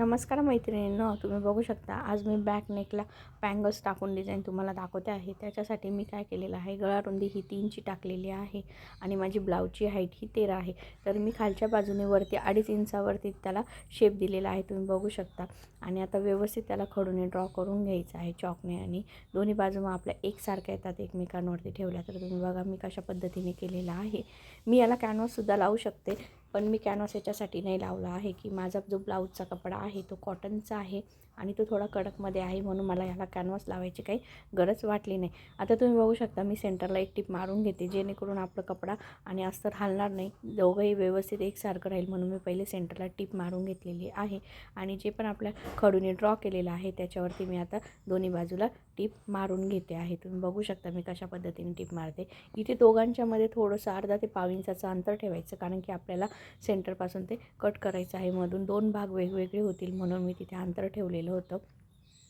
नमस्कार मैत्रिणींनो तुम्ही बघू शकता आज मी बॅक नेकला पँगल्स टाकून डिझाईन तुम्हाला दाखवते आहे. त्याच्यासाठी मी काय केलेलं आहे गळा रुंदी ही तीनची टाकलेली आहे आणि माझी ब्लाऊजची हाईट ही तेरा आहे. तर मी खालच्या बाजूने वरती अडीच इंचावरती त्याला शेप दिलेला आहे तुम्ही बघू शकता. आणि आता व्यवस्थित त्याला खडूने ड्रॉ करून घ्यायचं आहे चॉकने आणि दोन्ही बाजू मग आपल्या एकसारख्या येतात एकमेकांवरती ठेवल्या. तर तुम्ही बघा मी कशा पद्धतीने केलेला आहे. मी याला कॅनव्हाससुद्धा लावू शकते. पण मी कॅनव्हास याच्यासाठी नाही लावला आहे की माझा जो ब्लाऊजचा कपडा आहे तो कॉटनचा आहे आणि तो थोडा कडकमध्ये आहे म्हणून मला ह्याला कॅनव्हास लावायची काही गरज वाटली नाही. आता तुम्ही बघू शकता मी सेंटरला एक टिप मारून घेते जेणेकरून आपलं कपडा आणि अस्तर हलणार नाही. दोघंही व्यवस्थित एकसारखं राहील म्हणून मी पहिले सेंटरला टिप मारून घेतलेली आहे आणि जे पण आपल्या खडूने ड्रॉ केलेलं आहे त्याच्यावरती मी आता दोन्ही बाजूला टिप मारून घेते आहे. तुम्ही बघू शकता मी कशा पद्धतीने टिप मारते. इथे दोघांच्यामध्ये थोडंसं अर्धा ते पाव इंचाचं अंतर ठेवायचं कारण की आपल्याला सेंटरपासून ते कट करायचं आहे. मधून दोन भाग वेगवेगळे होतील म्हणून मी तिथे अंतर ठेवलेलं होतं.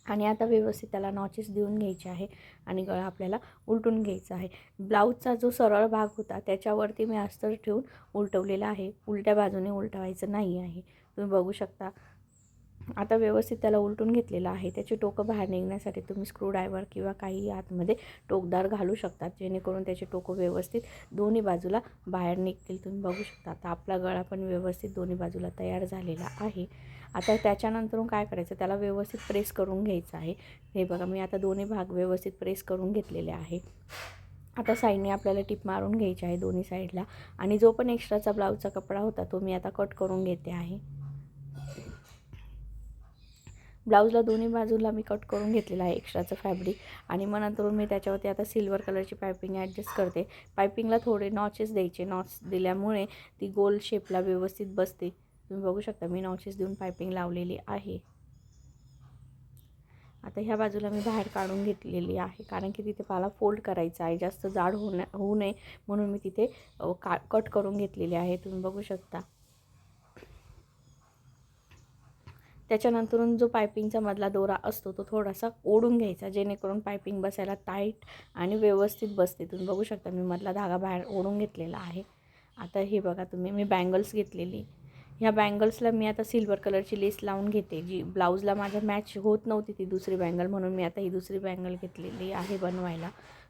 आणि आता व्यवस्थित त्याला नॉचेस देऊन घ्यायचे आहे आणि गळा आपल्याला उलटून घ्यायचा आहे. ब्लाऊजचा जो सरळ भाग होता त्याच्यावरती मी अस्तर ठेवून उलटवलेला आहे. उलट्या बाजूने उलटवायचं नाही आहे. तुम्ही बघू शकता आता व्यवस्थित त्याला उलटून घेतलेलं आहे. त्याची टोकं बाहेर निघण्यासाठी तुम्ही स्क्रूड्रायव्हर किंवा काही आतमध्ये टोकदार घालू शकतात जेणेकरून त्याचे टोकं व्यवस्थित दोन्ही बाजूला बाहेर निघतील. तुम्ही बघू शकता आता आपला गळा पण व्यवस्थित दोन्ही बाजूला तयार झालेला आहे. आता त्याच्यानंतरून काय करायचं? त्याला व्यवस्थित प्रेस करून घ्यायचं आहे. हे बघा मी आता दोन्ही भाग व्यवस्थित प्रेस करून घेतलेले आहे. आता साईडने आपल्याला टिप मारून घ्यायची आहे दोन्ही साईडला. आणि जो पण एक्स्ट्राचा ब्लाऊजचा कपडा होता तो मी आता कट करून घेते आहे. ब्लाऊजला दोन्ही बाजूला मी कट करून घेतलेला आहे एक्स्ट्राचं फॅब्रिक. आणि मग नंतर मी त्याच्यावरती आता सिल्वर कलरची पायपिंग ॲडजस्ट करते. पायपिंगला थोडे नॉचेस द्यायचे. नॉच दिल्यामुळे ती गोल शेपला व्यवस्थित बसते. तुम्ही बघू शकता मी नॉचेस देऊन पायपिंग लावलेली आहे. आता ह्या बाजूला मी बाहेर काढून घेतलेली आहे. कारण की तिथे मला फोल्ड करायचं आहे. जास्त जाड होऊ होऊ नये म्हणून मी तिथे का कट करून घेतलेली आहे. तुम्ही बघू शकता. त्याच्यानंतरून जो पायपिंगचा मधला दोरा असतो तो थोडासा ओढून घ्यायचा जेणेकरून पायपिंग बसायला टाईट आणि व्यवस्थित बसते. तुम्ही बघू शकता मी मधला धागा बाहेर ओढून घेतलेला आहे. आता हे बघा तुम्ही मी बँगल्स घेतलेली. ह्या बँगल्सला मी आता सिल्वर कलरची लेस लावून घेते जी ब्लाऊजला माझ्या मॅच होत नव्हती ती दुसरी बँगल म्हणून मी आता ही दुसरी बँगल घेतलेली आहे बनवायला.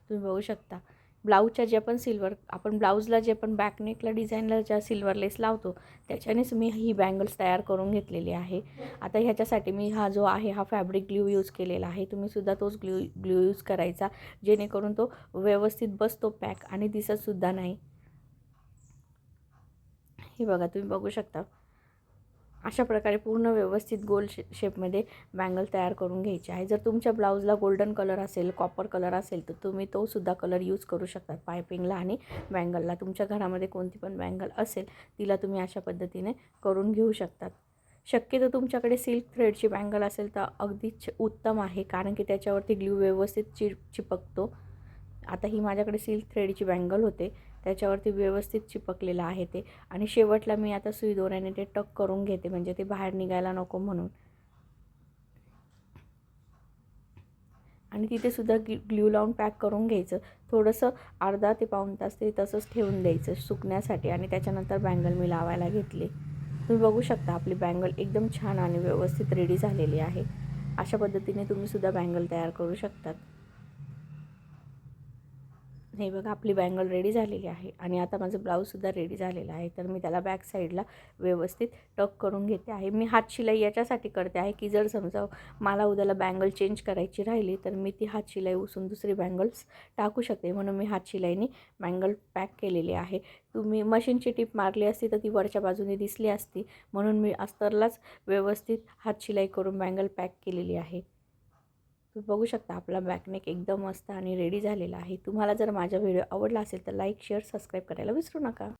तुम्ही बघू शकता. ब्लाऊजच्या जे पण सिल्वर आपण ब्लाऊजला जे पण बॅकनेकला डिझाईनला ज्या सिल्वर लेस लावतो त्याच्यानेच मी ही बँगल्स तयार करून घेतलेली आहे. आता ह्याच्यासाठी मी हा जो आहे हा फॅब्रिक ग्ल्यू यूज केलेला आहे तुम्हीसुद्धा तोच ग्ल्यू ग्ल्यू यूज करायचा जेणेकरून तो व्यवस्थित बसतो पॅक आणि दिसतसुद्धा नाही. हे बघा तुम्ही बघू शकता. अशा प्रकारे पूर्ण व्यवस्थित गोल शे शेपमध्ये बँगल तयार करून घ्यायचे आहे. जर तुमच्या ब्लाऊजला गोल्डन कलर असेल कॉपर कलर असेल तर तुम्ही तोसुद्धा कलर यूज करू शकतात पायपिंगला आणि बँगलला. तुमच्या घरामध्ये कोणती पण बँगल असेल तिला तुम्ही अशा पद्धतीने करून घेऊ शकतात. शक्यतो तुमच्याकडे सिल्क थ्रेडची बँगल असेल तर अगदीच उत्तम आहे कारण की त्याच्यावरती ग्ल्यू व्यवस्थित चिप चिपकतो. आता ही माझ्याकडे सिल्क थ्रेडची बँगल होते. त्याच्यावरती व्यवस्थित चिपकलेलं आहे ते. आणि शेवटला मी आता सुई दोऱ्याने ते टक करून घेते म्हणजे ते बाहेर निघायला नको म्हणून. आणि तिथे सुद्धा ग्लू ग्ल्यू लावून पॅक करून घ्यायचं. थोडंसं अर्धा ते पाऊण तास ते तसंच ठेवून द्यायचं सुकण्यासाठी आणि त्याच्यानंतर बँगल मी लावायला घेतली. तुम्ही बघू शकता आपली बँगल एकदम छान आणि व्यवस्थित रेडी झालेली आहे. अशा पद्धतीने तुम्हीसुद्धा बँगल तयार करू शकतात. हे बघा आपली बँगल रेडी झालेली आहे आणि आता माझं ब्लाऊजसुद्धा रेडी झालेला आहे. तर मी त्याला बॅक साईडला व्यवस्थित टक करून घेते आहे. मी हात शिलाई याच्यासाठी करते आहे की जर समजा मला उद्याला बँगल चेंज करायची राहिली तर मी ती हात शिलाई उसून दुसरी बँगल्स टाकू शकते. म्हणून मी हात शिलाईने बँगल पॅक केलेली आहे. तुम्ही मशीनची टीप मारली असती तर ती वरच्या बाजूने दिसली असती. म्हणून मी अस्तरलाच व्यवस्थित हात शिलाई करून बँगल पॅक केलेली आहे. तुम्ही बघू शकता आपला बॅकनेक एकदम मस्त आणि रेडी झालेला आहे. तुम्हाला जर माझा व्हिडिओ आवडला असेल तर लाईक शेअर सबस्क्राईब करायला विसरू नका.